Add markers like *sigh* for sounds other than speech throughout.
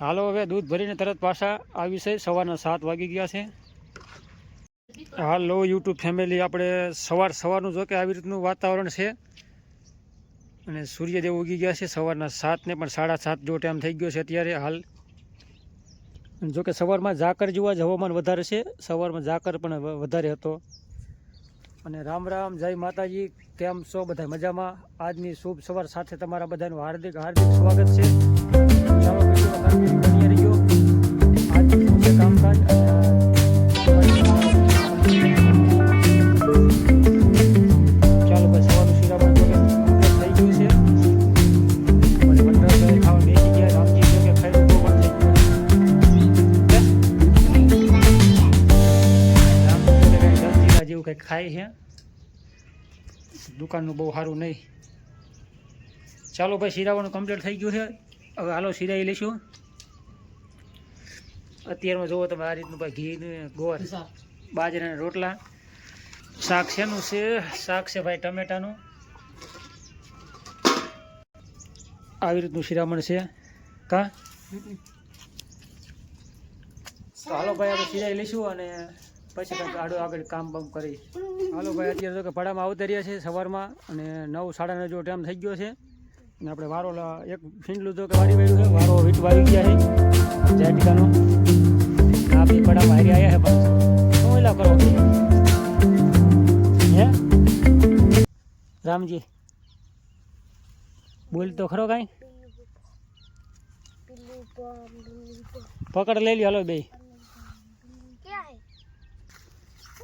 હાલો, હવે દૂધ ભરીને તરત પાછા આવી છે. સવારના સાત વાગી ગયા છે. હાલો, યુટ્યુબ ફેમિલી, આપણે સવાર સવારનું જો કે આવી રીતનું વાતાવરણ છે. અને સૂર્યદેવ ઉગી ગયા છે સવારના સાતને, પણ સાડા સાત જો ટાઈમ થઈ ગયો છે અત્યારે હાલ. જોકે સવારમાં ઝાકર જેવા જ હવામાન વધારે છે. સવારમાં ઝાકર પણ વધારે હતો. અને રામ રામ, જય માતાજી, કેમ છો બધા મજામાં? આજની શુભ સવાર સાથે તમારા બધાનું હાર્દિક હાર્દિક સ્વાગત છે. ચાલો કામકાજ કંઈક ખાય છે? દુકાનનું બહુ સારું નહીં. ચાલો ભાઈ, શિરાવાનું કમ્પ્લીટ થઈ ગયું છે. હવે હાલો શિરાઈ લઈશું. અત્યારમાં જુઓ તમે આ રીતનું ભાઈ ઘી ગોળ બાજરાના રોટલા. શાક શેનું છે? શાક છે ભાઈ ટમેટાનું. આવી રીતનું શિરામણ છે. કા? તો હાલો ભાઈ આપણે શિરાઈ લઈશું અને પછી આડું આગળ કામ બામ કરી. હાલો ભાઈ અત્યારે તો કે પડામાં આવતા રહ્યા છે સવારમાં અને નવ સાડા નવ જેવો ટાઈમ થઈ ગયો છે. અને આપણે વારો એક ફીંડલું તો કે વાળી વાળ્યું છે વારો વીટ વાવી ગયા છે. જય ટીકાનો આ બી પડામાં હારી આવ્યા છે પણ શું એલા કરો? હે? રામજી બોલ તો ખરો કાંઈ? પકડ લઈ લ્યો હાલો બે.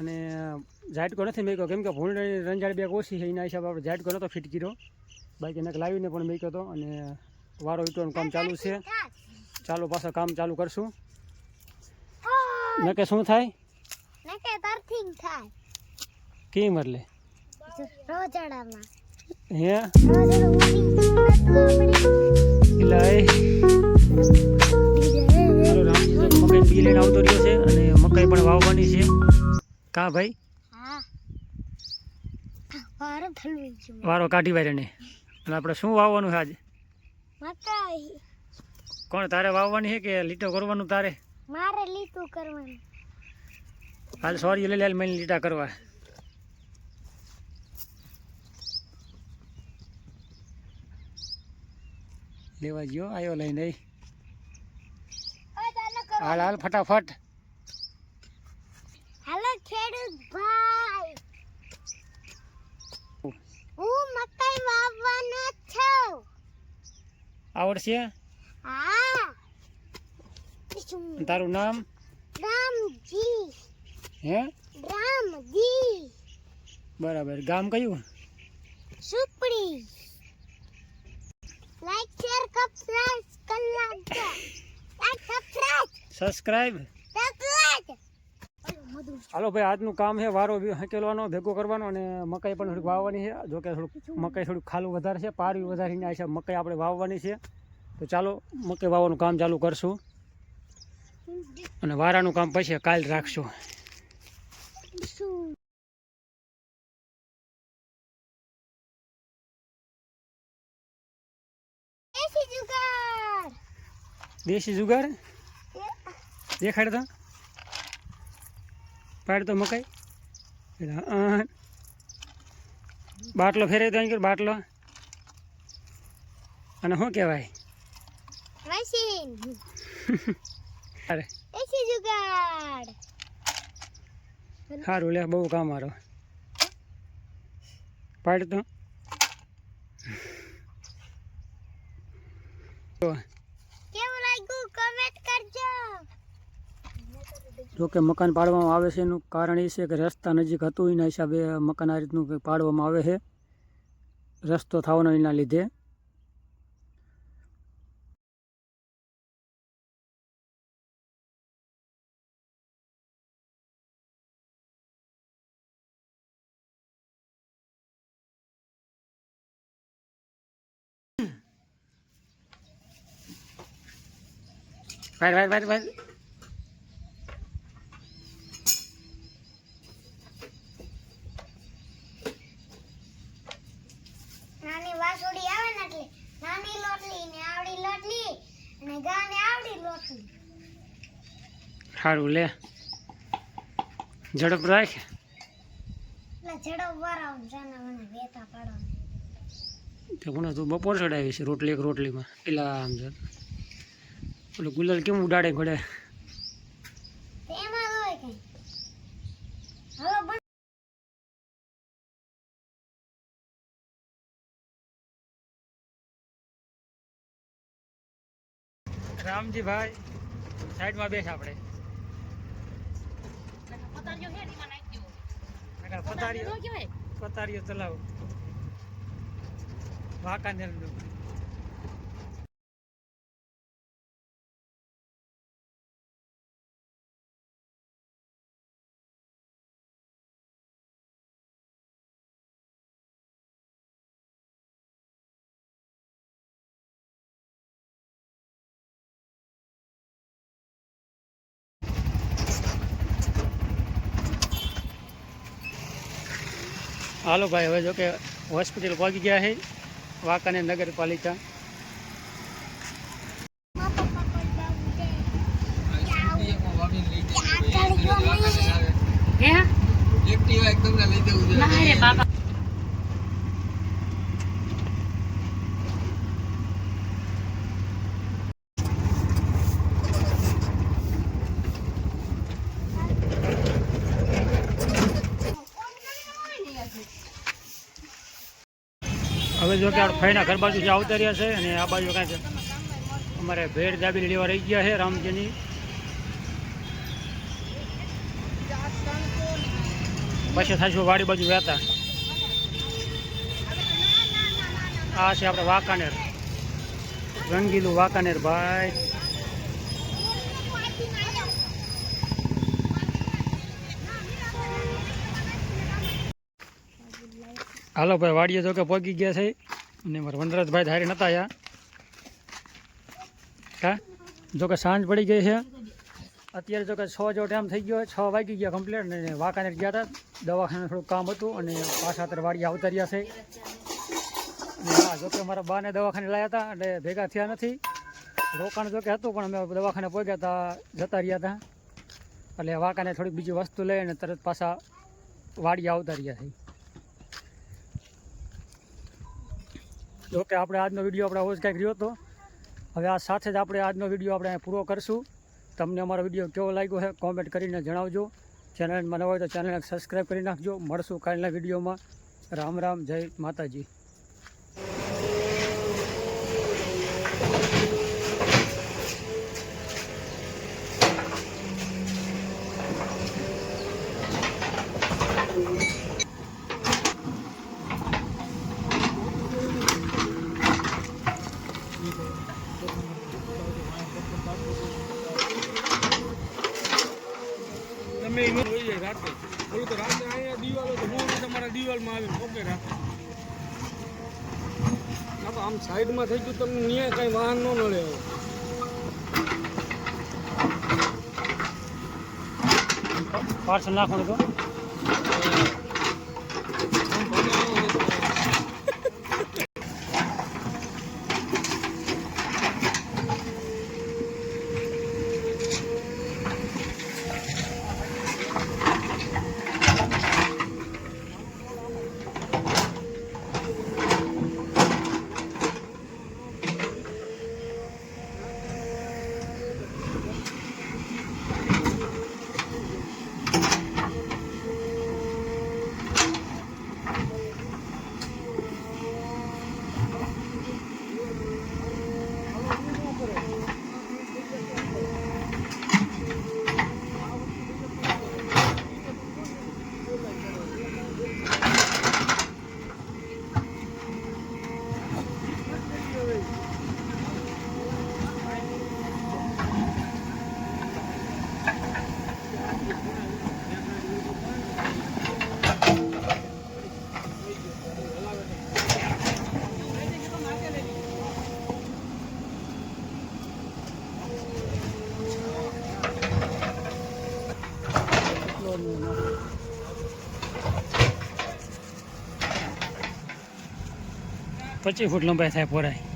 અને ઝાટકો નથી. મેક્યો કેમ કે ભૂંડની રંજાડ બેગ ઓછી છે એના હિસાબે આપણે ઝાટકો નહોતો ફિટ કર્યો. બાકી એને લાવીને પણ મેક્યો હતો અને વારો ઈટવાનું કામ ચાલુ છે. ચાલો પાછા કામ ચાલુ કરશું. નકે શું થાય? નકે તરથી થાય. કેમ એટલે? રોજડામાં. હે? રોજડું ઉડી મકાઈ બી લઈને આવતો રહ્યો છે અને મકાઈ પણ વાવવાની છે. કા ભાઈ? વાર કાઢી વારે ને. અને આપણે શું વાવવાનું છે આજે? કોણ તારે વાવવાની છે કે લીટો કરવાનું તારે? મારે લીટો કરવાનું. હાલ સોરી લઈ લે મને લીટા કરવા. લેવા ગયો આવ્યો લઈને હાલ હાલ ફટાફટ. ખેડૂત ભાઈ હું મકાઈ વાવવાનો છું આવડશે? હા. તારું નામ? રામજી. હે? રામજી. બરાબર. ગામ કયું? Supdi. Like share subscribe like subscribe subscribe હાલો ભાઈ આજનું કામ છે વારો હકેલવાનો ભેગો કરવાનો અને મકાઈ પણ થોડીક વાવવાની છે. જો કે થોડુંક મકાઈ થોડુંક ખાલું વધારે છે પારવી વધારીને આ છે મકાઈ આપણે વાવવાની છે. તો ચાલો મકાઈ વાવવાનું કામ ચાલુ કરશું. અને વારાનું કામ પછી કાલ રાખશું. દેશી જુગાર. દેખાડ તો પાડ તો મકાઈ. બાટલો ફેરવી તો અહીં કર બાટલો. અને શું કહેવાય? *laughs* અરે. સારું લે બહુ કામ મારો પાડ તો જોકે મકાન પાડવામાં આવે છે એનું કારણ એ છે કે રસ્તા નજીક હતું, એના હિસાબે મકાન આ રીતનું કંઈક પાડવામાં આવે છે. રસ્તો થવાનો એના લીધે. ભાઈ ભાઈ ભાઈ ભાઈ. સારું લે. ઝડપ રાખ. કોણ તું બપોર ચડાવી છે રોટલી એક રોટલીમાં. પેલા આમ છે. પેલું ગુલાલ કેમ ઉડાડે ઘડે તો એમાં જ હોય કઈ હવે બન રામજી ભાઈ સાઈડમાં બેસ આપણે. પતારીઓ પતારીઓ તલાવ વાંકાનેર હાલો ભાઈ હવે જો કે હોસ્પિટલ પહોંચી ગયા છે વાંકાનેર નગરપાલિકા મારા પપ્પા કોઈ બાબુ છે આ ચડ્યો નહીં એક્ટિવા એકદમ ના લઈ જવું જોઈએ હવે જો કે ફઈના ઘર બાજુ આવતા રહ્યા છે અને આ બાજુ કાંઈક અમારે ભેર દાબી લેવા રહી ગયા છે રામજીની. પછી થાશું વાડી બાજુ વહેતા આ છે આપણે વાંકાનેર. રંગીલું વાંકાનેર, ભાઈ. હાલો ભાઈ, વાડીએ જો કે પહોંચી ગયા છે. અને મારા વનરાજભાઈ ધારી નતા આવ્યા કે? સાંજ પડી ગઈ છે. અત્યારે જો કે છ જેવો ટાઈમ થઈ ગયો છ. વાગી ગયા કમ્પ્લીટ અને વાંકાનેર ગયા હતા. દવાખાને થોડું કામ હતું અને પાછા અત્યારે વાડીએ આવતા રહ્યા છે. હા જો કે મારા બાને દવાખાને લાવ્યા હતા, એટલે ભેગા થયા નથી. રોકાણ જો કે હતું, પણ અમે દવાખાને પહોંચ્યા હતા, જતા રહ્યા હતા. એટલે વાંકાને થોડીક બીજી વસ્તુ લઈ અને તરત પાછા વાડીએ આવતા રહ્યા છે. જો કે આપણે આજનો વીડિયો આપણે આવો જ કંઈક રહ્યો હતો હવે આ સાથે જ આપણે આજનો વીડિયો આપણે પૂરો કરશું. તમને અમારો વીડિયો કેવો લાગ્યો છે કોમેન્ટ કરીને જણાવજો. ચેનલ મને હોય તો ચેનલને સબસ્ક્રાઈબ કરી નાખજો. મળશું કાલના વિડીયોમાં. રામ રામ, જય માતાજી તમે એનું હોઈ જાય રાતે ઓલું તો રાતે અહીંયા દિવાલો તો હું તમારા દિવાલમાં આવીને ઓકે રાખો ના આમ સાઈડમાં થઈ ગયું તમને ન્યાય કાંઈ વાહન ન નડે પાર્સલ નાખવાનું તો. પચીસ ફૂટ લંબાઈ થાય પોરાય.